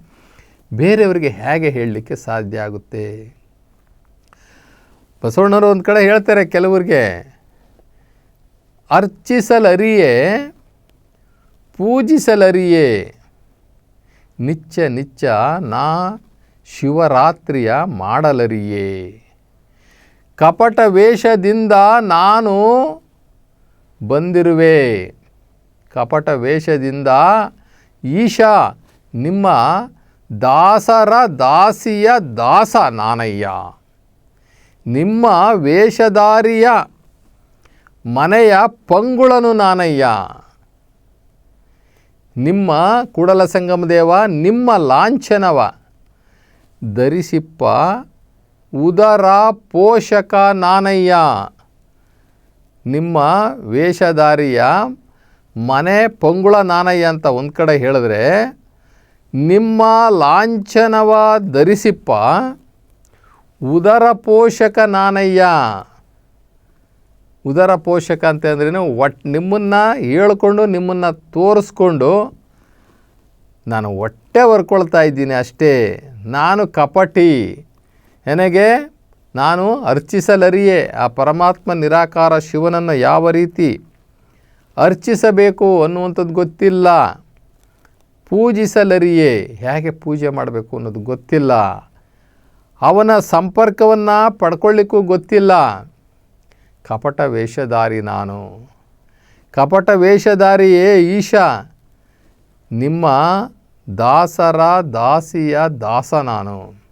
Speaker 2: ಬೇರೆಯವರಿಗೆ ಹೇಗೆ ಹೇಳಲಿಕ್ಕೆ ಸಾಧ್ಯ ಆಗುತ್ತೆ? ಬಸವಣ್ಣವರು ಒಂದು ಕಡೆ ಹೇಳ್ತಾರೆ ಕೆಲವರಿಗೆ, ಅರ್ಚಿಸಲರಿಯೇ, ಪೂಜಿಸಲರಿಯೇ ನಿಚ್ಚ ನಿಚ್ಚ ನಾ ಶಿವರಾತ್ರಿಯ ಮಾಡಲರಿಯೇ. ಕಪಟ ವೇಷದಿಂದ ನಾನು ಬಂದಿರುವೆ. ಕಪಟ ವೇಷದಿಂದ ಈಶಾ, ನಿಮ್ಮ ದಾಸರ ದಾಸಿಯ ದಾಸ ನಾನಯ್ಯ. ನಿಮ್ಮ ವೇಷಧಾರಿಯ ಮನೆಯ ಪಂಗುಳನು ನಾನಯ್ಯ. ನಿಮ್ಮ ಕೂಡಲ ಸಂಗಮದೇವ, ನಿಮ್ಮ ಲಾಂಛನವ. ಧರಿಸಿಪ್ಪ ಉದರ ಪೋಷಕ ನಾನಯ್ಯ. ನಿಮ್ಮ ವೇಷಧಾರಿಯ ಮನೆ ಪೊಂಗುಳ ನಾನಯ್ಯ ಅಂತ ಒಂದು ಕಡೆ ಹೇಳಿದ್ರೆ, ನಿಮ್ಮ ಲಾಂಛನವ ಧರಿಸಿಪ್ಪ, ಉದರ ಪೋಷಕ ನಾನಯ್ಯ. ಉದರ ಪೋಷಕ ಅಂತಂದ್ರೇನು ಒಟ್ ನಿಮ್ಮನ್ನು ಹೇಳ್ಕೊಂಡು, ನಿಮ್ಮನ್ನು ತೋರಿಸ್ಕೊಂಡು ನಾನು ಹೊಟ್ಟೆ ಹೊರ್ಕೊಳ್ತಾ ಇದ್ದೀನಿ ಅಷ್ಟೇ. ನಾನು ಕಪಟಿ. ನನಗೆ ನಾನು ಅರ್ಚಿಸಲರಿಯೇ, ಆ ಪರಮಾತ್ಮ ನಿರಾಕಾರ ಶಿವನನ್ನು ಯಾವ ರೀತಿ ಅರ್ಚಿಸಬೇಕು ಅನ್ನುವಂಥದ್ದು ಗೊತ್ತಿಲ್ಲ. ಪೂಜಿಸಲರಿಯೇ, ಹೇಗೆ ಪೂಜೆ ಮಾಡಬೇಕು ಅನ್ನೋದು ಗೊತ್ತಿಲ್ಲ. ಅವನ ಸಂಪರ್ಕವನ್ನು ಪಡ್ಕೊಳ್ಳಿಕ್ಕೂ ಗೊತ್ತಿಲ್ಲ. ಕಪಟ ವೇಷಧಾರಿ ನಾನು. ಕಪಟ ವೇಷಧಾರಿಯೇ ಈಶಾ. ನಿಮ್ಮ ದಾಸರ ದಾಸಿಯ ದಾಸ ನಾನು.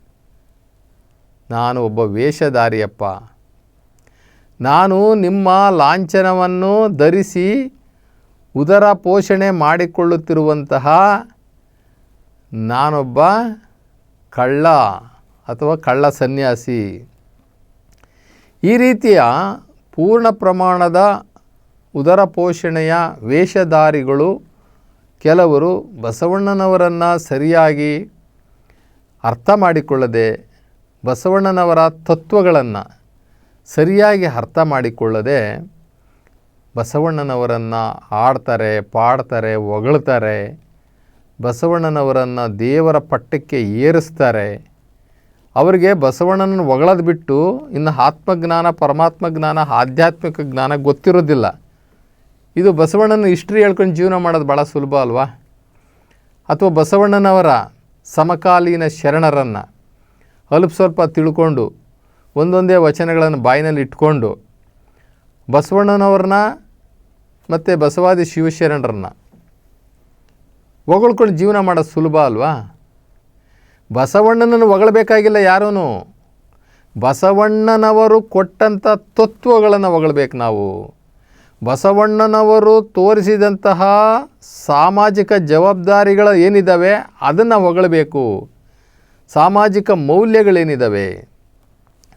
Speaker 2: ನಾನು ಒಬ್ಬ ವೇಷಧಾರಿಯಪ್ಪ. ನಾನು ನಿಮ್ಮ ಲಾಂಛನವನ್ನು ಧರಿಸಿ ಉದರ ಪೋಷಣೆ ಮಾಡಿಕೊಳ್ಳುತ್ತಿರುವಂತಹ ನಾನೊಬ್ಬ ಕಳ್ಳ ಅಥವಾ ಕಳ್ಳ ಸನ್ಯಾಸಿ. ಈ ರೀತಿಯ ಪೂರ್ಣ ಪ್ರಮಾಣದ ಉದರ ಪೋಷಣೆಯ ವೇಷಧಾರಿಗಳು ಕೆಲವರು ಬಸವಣ್ಣನವರನ್ನು ಸರಿಯಾಗಿ ಅರ್ಥ ಮಾಡಿಕೊಳ್ಳದೆ ಬಸವಣ್ಣನವರ ತತ್ವಗಳನ್ನು ಸರಿಯಾಗಿ ಅರ್ಥ ಮಾಡಿಕೊಳ್ಳದೆ ಬಸವಣ್ಣನವರನ್ನು ಆಡ್ತಾರೆ, ಪಾಡ್ತಾರೆ, ಹೊಗಳ್ತಾರೆ, ಬಸವಣ್ಣನವರನ್ನು ದೇವರ ಪಟ್ಟಕ್ಕೆ ಏರಿಸ್ತಾರೆ. ಅವರಿಗೆ ಬಸವಣ್ಣನ ಒಗಳದು ಬಿಟ್ಟು ಇನ್ನು ಆತ್ಮಜ್ಞಾನ, ಪರಮಾತ್ಮ ಜ್ಞಾನ, ಆಧ್ಯಾತ್ಮಿಕ ಜ್ಞಾನ ಗೊತ್ತಿರೋದಿಲ್ಲ. ಇದು ಬಸವಣ್ಣನ ಹಿಸ್ಟ್ರಿ ಹೇಳ್ಕೊಂಡು ಜೀವನ ಮಾಡೋದು ಭಾಳ ಸುಲಭ ಅಲ್ವಾ? ಅಥವಾ ಬಸವಣ್ಣನವರ ಸಮಕಾಲೀನ ಶರಣರನ್ನು ಅಲ್ಪ ಸ್ವಲ್ಪ ತಿಳ್ಕೊಂಡು ಒಂದೊಂದೇ ವಚನಗಳನ್ನು ಬಾಯಿನಲ್ಲಿ ಇಟ್ಕೊಂಡು ಬಸವಣ್ಣನವ್ರನ್ನ ಮತ್ತು ಬಸವಾದಿ ಶಿವಶರಣರನ್ನ ಹೊಗಳ್ಕೊಂಡು ಜೀವನ ಮಾಡೋದು ಸುಲಭ ಅಲ್ವಾ? ಬಸವಣ್ಣನನ್ನು ಹೊಗಳಬೇಕಾಗಿಲ್ಲ ಯಾರೂ ಬಸವಣ್ಣನವರು ಕೊಟ್ಟಂಥ ತತ್ವಗಳನ್ನು ಹೊಗಳಬೇಕು ನಾವು. ಬಸವಣ್ಣನವರು ತೋರಿಸಿದಂತಹ ಸಾಮಾಜಿಕ ಜವಾಬ್ದಾರಿಗಳು ಏನಿದ್ದಾವೆ ಅದನ್ನು ಹೊಗಳಬೇಕು. ಸಾಮಾಜಿಕ ಮೌಲ್ಯಗಳೇನಿದ್ದಾವೆ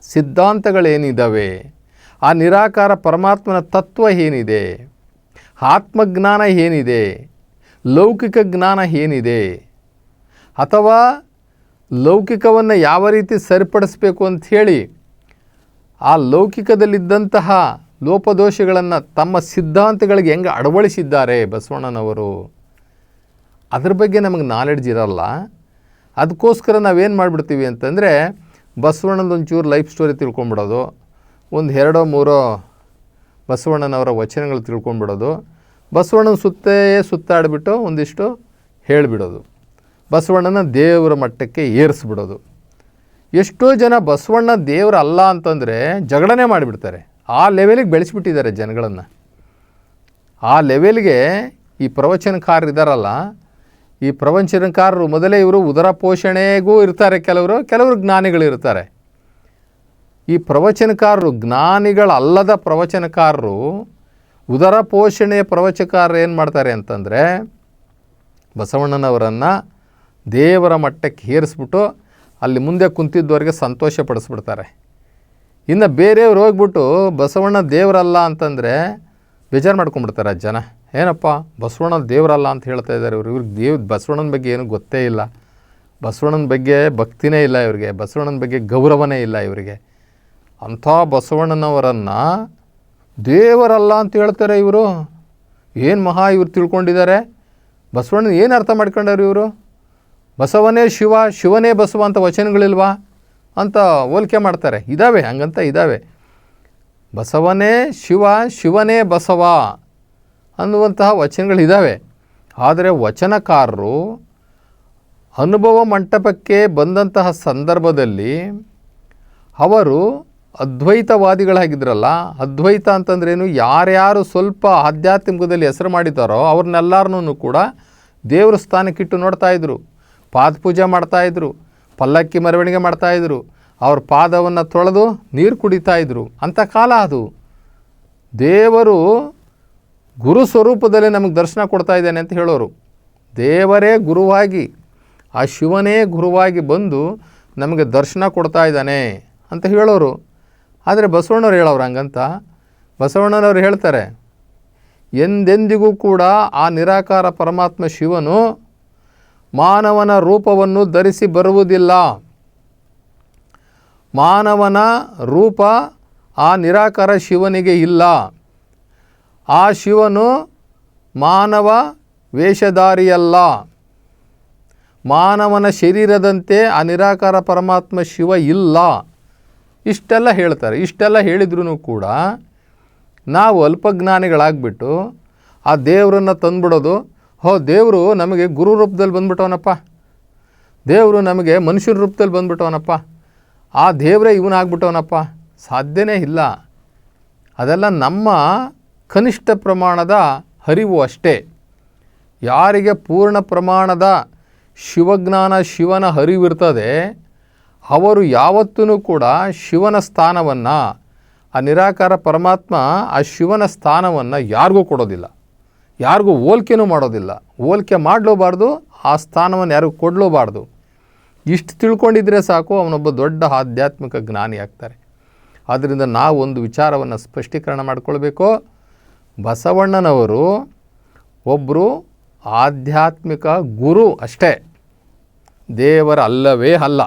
Speaker 2: ಸಿದ್ಧಾಂತಗಳೇನಿದ್ದಾವೆ ಆ ನಿರಾಕಾರ ಪರಮಾತ್ಮನ ತತ್ವ ಏನಿದೆ? ಆತ್ಮಜ್ಞಾನ ಏನಿದೆ? ಲೌಕಿಕ ಜ್ಞಾನ ಏನಿದೆ? ಅಥವಾ ಲೌಕಿಕವನ್ನು ಯಾವ ರೀತಿ ಸರಿಪಡಿಸಬೇಕು ಅಂಥೇಳಿ ಆ ಲೌಕಿಕದಲ್ಲಿದ್ದಂತಹ ಲೋಪದೋಷಗಳನ್ನು ತಮ್ಮ ಸಿದ್ಧಾಂತಗಳಿಗೆ ಹೆಂಗೆ ಅಳವಡಿಸಿದ್ದಾರೆ ಬಸವಣ್ಣನವರು? ಅದ್ರ ಬಗ್ಗೆ ನಮಗೆ ನಾಲೆಡ್ಜ್ ಇರಲ್ಲ. ಅದಕ್ಕೋಸ್ಕರ ನಾವೇನು ಮಾಡಿಬಿಡ್ತೀವಿ ಅಂತಂದರೆ ಬಸವಣ್ಣನ ಒಂಚೂರು ಲೈಫ್ ಸ್ಟೋರಿ ತಿಳ್ಕೊಂಬಿಡೋದು. ಒಂದು ಎರಡೋ ಮೂರೋ ಬಸವಣ್ಣನವರ ವಚನಗಳು ತಿಳ್ಕೊಂಬಿಡೋದು. ಬಸವಣ್ಣನ ಸುತ್ತೇ ಸುತ್ತಾಡಿಬಿಟ್ಟು ಒಂದಿಷ್ಟು ಹೇಳಿಬಿಡೋದು. ಬಸವಣ್ಣನ ದೇವರ ಮಟ್ಟಕ್ಕೆ ಏರಿಸ್ಬಿಡೋದು. ಎಷ್ಟೋ ಜನ ಬಸವಣ್ಣ ದೇವರು ಅಲ್ಲ ಅಂತಂದರೆ ಜಗಳನೇ ಮಾಡಿಬಿಡ್ತಾರೆ. ಆ ಲೆವೆಲಿಗೆ ಬೆಳೆಸಿಬಿಟ್ಟಿದ್ದಾರೆ ಜನಗಳನ್ನು. ಆ ಲೆವೆಲ್ಗೆ ಈ ಪ್ರವಚನಕಾರರು ಇದ್ದಾರಲ್ಲ ಈ ಪ್ರವಚನಕಾರರು ಮೊದಲೇ ಇವರು ಉದರ ಪೋಷಣೆಗೂ ಇರ್ತಾರೆ. ಕೆಲವರು ಕೆಲವರು ಜ್ಞಾನಿಗಳು ಇರ್ತಾರೆ. ಈ ಪ್ರವಚನಕಾರರು, ಜ್ಞಾನಿಗಳಲ್ಲದ ಪ್ರವಚನಕಾರರು ಉದರ ಪೋಷಣೆಯ ಪ್ರವಚನಕಾರರು ಏನು ಮಾಡ್ತಾರೆ ಅಂತಂದರೆ, ಬಸವಣ್ಣನವರನ್ನು ದೇವರ ಮಟ್ಟಕ್ಕೆ ಏರಿಸ್ಬಿಟ್ಟು ಅಲ್ಲಿ ಮುಂದೆ ಕುಂತಿದ್ದವರಿಗೆ ಸಂತೋಷ ಪಡಿಸ್ಬಿಡ್ತಾರೆ ಇನ್ನು ಬೇರೆಯವ್ರು ಹೋಗ್ಬಿಟ್ಟು ಬಸವಣ್ಣ ದೇವರಲ್ಲ ಅಂತಂದರೆ ಬೇಜಾರು ಮಾಡ್ಕೊಂಡ್ಬಿಡ್ತಾರೆ ಆ ಜನ. ಏನಪ್ಪ ಬಸವಣ್ಣ ದೇವರಲ್ಲ ಅಂತ ಹೇಳ್ತಾ ಇದ್ದಾರೆ ಇವರು. ಇವ್ರಿಗೆ ದೇವ್, ಬಸವಣ್ಣನ ಬಗ್ಗೆ ಏನೂ ಗೊತ್ತೇ ಇಲ್ಲ. ಬಸವಣ್ಣನ ಬಗ್ಗೆ ಭಕ್ತಿನೇ ಇಲ್ಲ ಇವರಿಗೆ. ಬಸವಣ್ಣನ ಬಗ್ಗೆ ಗೌರವನೇ ಇಲ್ಲ ಇವರಿಗೆ. ಅಂಥ ಬಸವಣ್ಣನವರನ್ನು ದೇವರಲ್ಲ ಅಂತ ಹೇಳ್ತಾರೆ ಇವರು. ಏನು ಮಹಾ ಇವರು ತಿಳ್ಕೊಂಡಿದ್ದಾರೆ? ಬಸವಣ್ಣನ ಏನು ಅರ್ಥ ಮಾಡ್ಕೊಂಡವ್ರು ಇವರು? ಬಸವನೇ ಶಿವ, ಶಿವನೇ ಬಸವ ಅಂತ ವಚನಗಳಿಲ್ವಾ ಅಂತ ಹೋಲಿಕೆ ಮಾಡ್ತಾರೆ. ಇದ್ದಾವೆ ಹಂಗಂತ ಇದ್ದಾವೆ ಬಸವನೇ ಶಿವ, ಶಿವನೇ ಬಸವ. ಅನ್ನುವಂತಹ ವಚನಗಳಿದ್ದಾವೆ ಆದರೆ ವಚನಕಾರರು ಅನುಭವ ಮಂಟಪಕ್ಕೆ ಬಂದಂತಹ ಸಂದರ್ಭದಲ್ಲಿ ಅವರು ಅದ್ವೈತವಾದಿಗಳಾಗಿದ್ರಲ್ಲ, ಅದ್ವೈತ ಅಂತಂದ್ರೇನು ಯಾರ್ಯಾರು ಸ್ವಲ್ಪ ಆಧ್ಯಾತ್ಮಿಕದಲ್ಲಿ ಹೆಸರು ಮಾಡಿದ್ದಾರೋ ಅವ್ರನ್ನೆಲ್ಲರನ್ನೂ ಕೂಡ ದೇವ್ರ ಸ್ಥಾನಕ್ಕಿಟ್ಟು ನೋಡ್ತಾಯಿದ್ರು ಪಾದ ಪೂಜೆ ಮಾಡ್ತಾಯಿದ್ರು ಪಲ್ಲಕ್ಕಿ ಮೆರವಣಿಗೆ ಮಾಡ್ತಾಯಿದ್ರು ಅವ್ರ ಪಾದವನ್ನು ತೊಳೆದು ನೀರು ಕುಡಿತಾ ಇದ್ರು. ಅಂಥ ಕಾಲ ಅದು. ದೇವರು ಗುರು ಸ್ವರೂಪದಲ್ಲಿ ನಮಗೆ ದರ್ಶನ ಕೊಡ್ತಾ ಇದ್ದಾನೆ ಅಂತ ಹೇಳೋರು. ದೇವರೇ ಗುರುವಾಗಿ, ಆ ಶಿವನೇ ಗುರುವಾಗಿ ಬಂದು ನಮಗೆ ದರ್ಶನ ಕೊಡ್ತಾ ಇದ್ದಾನೆ ಅಂತ ಹೇಳೋರು. ಆದರೆ ಬಸವಣ್ಣವ್ರು ಹೇಳೋರು ಹಂಗಂತ. ಬಸವಣ್ಣನವರು ಹೇಳ್ತಾರೆ, ಎಂದೆಂದಿಗೂ ಕೂಡ ಆ ನಿರಾಕಾರ ಪರಮಾತ್ಮ ಶಿವನು ಮಾನವನ ರೂಪವನ್ನು ಧರಿಸಿ ಬರುವುದಿಲ್ಲ. ಮಾನವನ ರೂಪ ಆ ನಿರಾಕಾರ ಶಿವನಿಗೆ ಇಲ್ಲ. ಆ ಶಿವನು ಮಾನವ ವೇಷಧಾರಿಯಲ್ಲ. ಮಾನವನ ಶರೀರದಂತೆ ಆ ನಿರಾಕಾರ ಪರಮಾತ್ಮ ಶಿವ ಇಲ್ಲ. ಇಷ್ಟೆಲ್ಲ ಹೇಳ್ತಾರೆ. ಇಷ್ಟೆಲ್ಲ ಹೇಳಿದ್ರೂ ಕೂಡ ನಾವು ಅಲ್ಪಜ್ಞಾನಿಗಳಾಗ್ಬಿಟ್ಟು ಆ ದೇವರನ್ನು ತಂದ್ಬಿಡೋದು, ಹೋ ದೇವರು ನಮಗೆ ಗುರು ರೂಪದಲ್ಲಿ ಬಂದ್ಬಿಟ್ಟವನಪ್ಪ. ದೇವರು ನಮಗೆ ಮನುಷ್ಯನ ರೂಪದಲ್ಲಿ ಬಂದ್ಬಿಟ್ಟವನಪ್ಪ. ಆ ದೇವರೇ ಇವನಾಗ್ಬಿಟ್ಟವನಪ್ಪ. ಸಾಧ್ಯನೇ ಇಲ್ಲ. ಅದೆಲ್ಲ ನಮ್ಮ ಕನಿಷ್ಠ ಪ್ರಮಾಣದ ಹರಿವು ಅಷ್ಟೇ. ಯಾರಿಗೆ ಪೂರ್ಣ ಪ್ರಮಾಣದ ಶಿವಜ್ಞಾನ ಶಿವನ ಹರಿವಿರ್ತದೆ, ಅವರು ಯಾವತ್ತೂ ಕೂಡ ಶಿವನ ಸ್ಥಾನವನ್ನು, ಆ ನಿರಾಕಾರ ಪರಮಾತ್ಮ ಆ ಶಿವನ ಸ್ಥಾನವನ್ನು ಯಾರಿಗೂ ಕೊಡೋದಿಲ್ಲ. ಯಾರಿಗೂ ಹೋಲ್ಕೆನೂ ಮಾಡೋದಿಲ್ಲ. ಹೋಲ್ಕೆ ಮಾಡಲೂಬಾರ್ದು, ಆ ಸ್ಥಾನವನ್ನು ಯಾರಿಗೂ ಕೊಡಲೂಬಾರ್ದು. ಇಷ್ಟು ತಿಳ್ಕೊಂಡಿದ್ರೆ ಸಾಕು, ಅವನೊಬ್ಬ ದೊಡ್ಡ ಆಧ್ಯಾತ್ಮಿಕ ಜ್ಞಾನಿ ಆಗ್ತಾರೆ ಆದ್ದರಿಂದ ನಾವು ಒಂದು ವಿಚಾರವನ್ನು ಸ್ಪಷ್ಟೀಕರಣ ಮಾಡಿಕೊಳ್ಬೇಕು. ಬಸವಣ್ಣನವರು ಒಬ್ಬರು ಆಧ್ಯಾತ್ಮಿಕ ಗುರು ಅಷ್ಟೇ. ದೇವರ ಅಲ್ಲವೇ ಅಲ್ಲ.